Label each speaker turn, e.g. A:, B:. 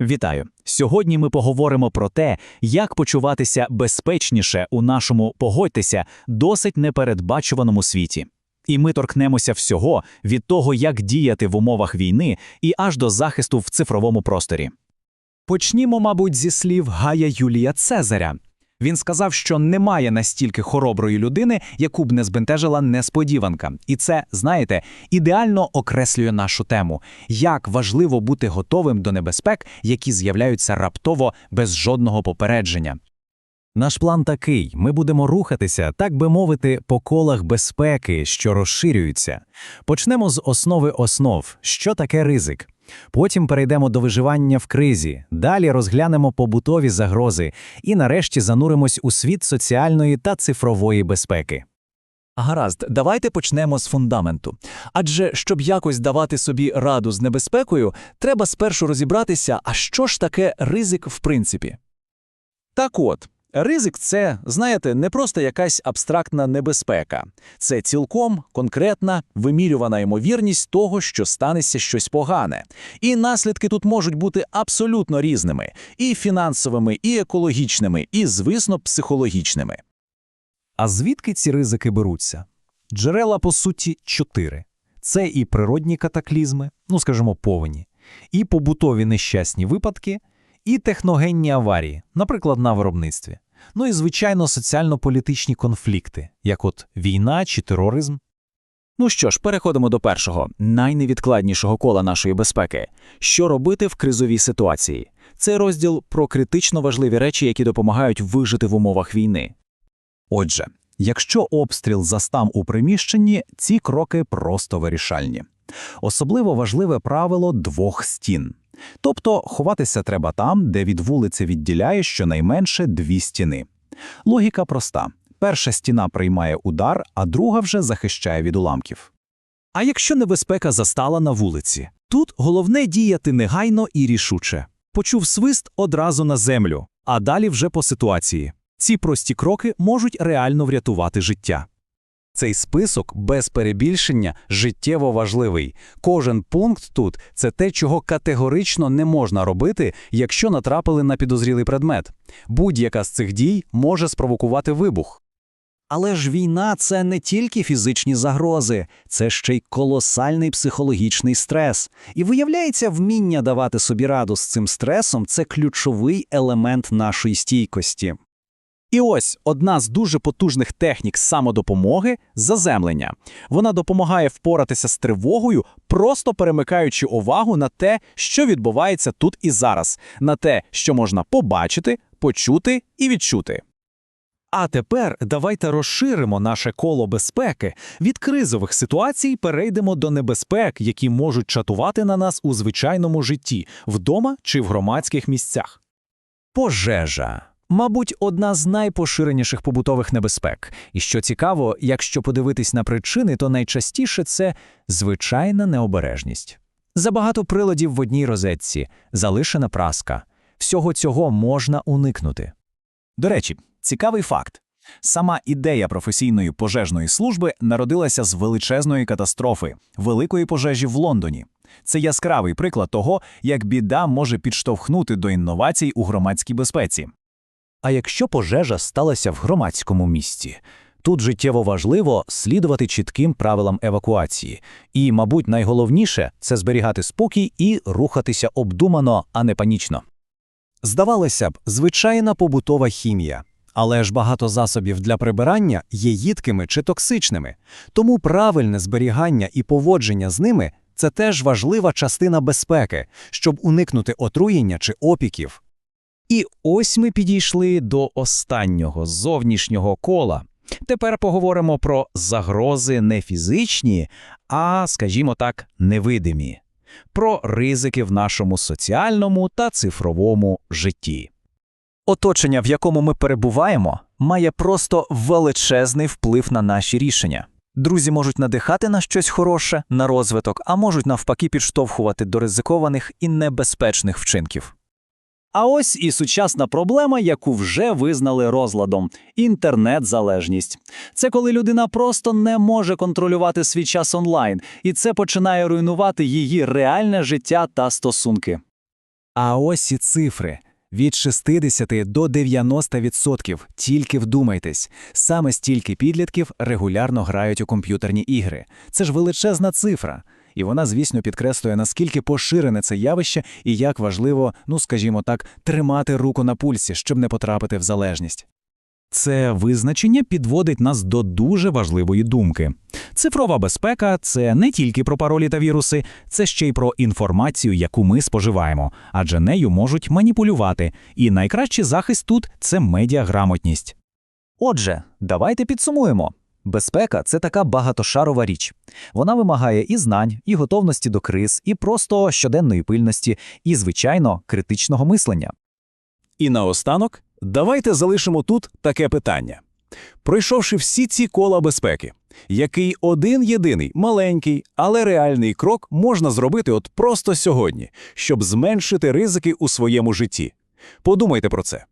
A: Вітаю! Сьогодні ми поговоримо про те, як почуватися безпечніше у нашому погодьтеся досить непередбачуваному світі. І ми торкнемося всього від того, як діяти в умовах війни, і аж до захисту в цифровому просторі.
B: Почнімо, мабуть, зі слів Гая Юлія Цезаря. Він сказав, що немає настільки хороброї людини, яку б не збентежила несподіванка. І це, знаєте, ідеально окреслює нашу тему, як важливо бути готовим до небезпек, які з'являються раптово без жодного попередження.
C: Наш план такий: ми будемо рухатися, так би мовити, по колах безпеки, що розширюються. Почнемо з основи основ, що таке ризик. Потім перейдемо до виживання в кризі, далі розглянемо побутові загрози і нарешті зануримось у світ соціальної та цифрової безпеки.
D: Гаразд, давайте почнемо з фундаменту. Адже щоб якось давати собі раду з небезпекою, треба спершу розібратися, а що ж таке ризик в принципі.
E: Так от, ризик це, знаєте, не просто якась абстрактна небезпека. Це цілком конкретна, вимірювана ймовірність того, що станеться щось погане. І наслідки тут можуть бути абсолютно різними: і фінансовими, і екологічними, і, звісно, психологічними.
C: А звідки ці ризики беруться? Джерела, по суті, чотири: це і природні катаклізми, ну скажімо, повені, і побутові нещасні випадки, і техногенні аварії, наприклад, на виробництві. Ну і, звичайно, соціально-політичні конфлікти, як от війна чи тероризм.
A: Ну що ж, переходимо до першого, найневідкладнішого кола нашої безпеки. Що робити в кризовій ситуації? Це розділ про критично важливі речі, які допомагають вижити в умовах війни.
F: Отже, якщо обстріл застам у приміщенні, ці кроки просто вирішальні. Особливо важливе правило двох стін. Тобто ховатися треба там, де від вулиці відділяє щонайменше дві стіни. Логіка проста. Перша стіна приймає удар, а друга вже захищає від уламків.
B: А якщо небезпека застала на вулиці? Тут головне діяти негайно і рішуче. Почув свист одразу на землю, а далі вже по ситуації. Ці прості кроки можуть реально врятувати життя.
G: Цей список без перебільшення життєво важливий. Кожен пункт тут це те, чого категорично не можна робити, якщо натрапили на підозрілий предмет. Будь-яка з цих дій може спровокувати вибух.
H: Але ж війна це не тільки фізичні загрози, це ще й колосальний психологічний стрес. І виявляється, вміння давати собі раду з цим стресом це ключовий елемент нашої стійкості.
B: І ось одна з дуже потужних технік самодопомоги заземлення. Вона допомагає впоратися з тривогою, просто перемикаючи увагу на те, що відбувається тут і зараз, на те, що можна побачити, почути і відчути. А тепер давайте розширимо наше коло безпеки. Від кризових ситуацій перейдемо до небезпек, які можуть чатувати на нас у звичайному житті, вдома чи в громадських місцях. Пожежа. Мабуть, одна з найпоширеніших побутових небезпек. І що цікаво, якщо подивитись на причини, то найчастіше це звичайна необережність. Забагато приладів в одній розетці, залишена праска. Всього цього можна уникнути.
F: До речі, цікавий факт. Сама ідея професійної пожежної служби народилася з величезної катастрофи, великої пожежі в Лондоні. Це яскравий приклад того, як біда може підштовхнути до інновацій у громадській безпеці.
C: А якщо пожежа сталася в громадському місці, тут життєво важливо слідувати чітким правилам евакуації. І, мабуть, найголовніше це зберігати спокій і рухатися обдумано, а не панічно.
B: Здавалося б, звичайна побутова хімія. Але ж багато засобів для прибирання є їдкими чи токсичними, тому правильне зберігання і поводження з ними це теж важлива частина безпеки, щоб уникнути отруєння чи опіків. І ось ми підійшли до останнього зовнішнього кола. Тепер поговоримо про загрози не фізичні, а, скажімо так, невидимі, про ризики в нашому соціальному та цифровому житті. Оточення, в якому ми перебуваємо, має просто величезний вплив на наші рішення. Друзі можуть надихати на щось хороше, на розвиток, а можуть навпаки підштовхувати до ризикованих і небезпечних вчинків.
A: А ось і сучасна проблема, яку вже визнали розладом інтернет-залежність. Це коли людина просто не може контролювати свій час онлайн, і це починає руйнувати її реальне життя та стосунки.
C: А ось і цифри. Від 60 до 90%. Тільки вдумайтесь. Саме стільки підлітків регулярно грають у комп'ютерні ігри. Це ж величезна цифра. І вона, звісно, підкреслює, наскільки поширене це явище і як важливо, ну скажімо так, тримати руку на пульсі, щоб не потрапити в залежність.
A: Це визначення підводить нас до дуже важливої думки. Цифрова безпека це не тільки про паролі та віруси, це ще й про інформацію, яку ми споживаємо, адже нею можуть маніпулювати. І найкращий захист тут це медіаграмотність.
D: Отже, давайте підсумуємо. Безпека це така багатошарова річ. Вона вимагає і знань, і готовності до криз, і просто щоденної пильності, і, звичайно, критичного мислення.
E: І наостанок, давайте залишимо тут таке питання. Пройшовши всі ці кола безпеки, який один єдиний маленький, але реальний крок можна зробити от просто сьогодні, щоб зменшити ризики у своєму житті? Подумайте про це.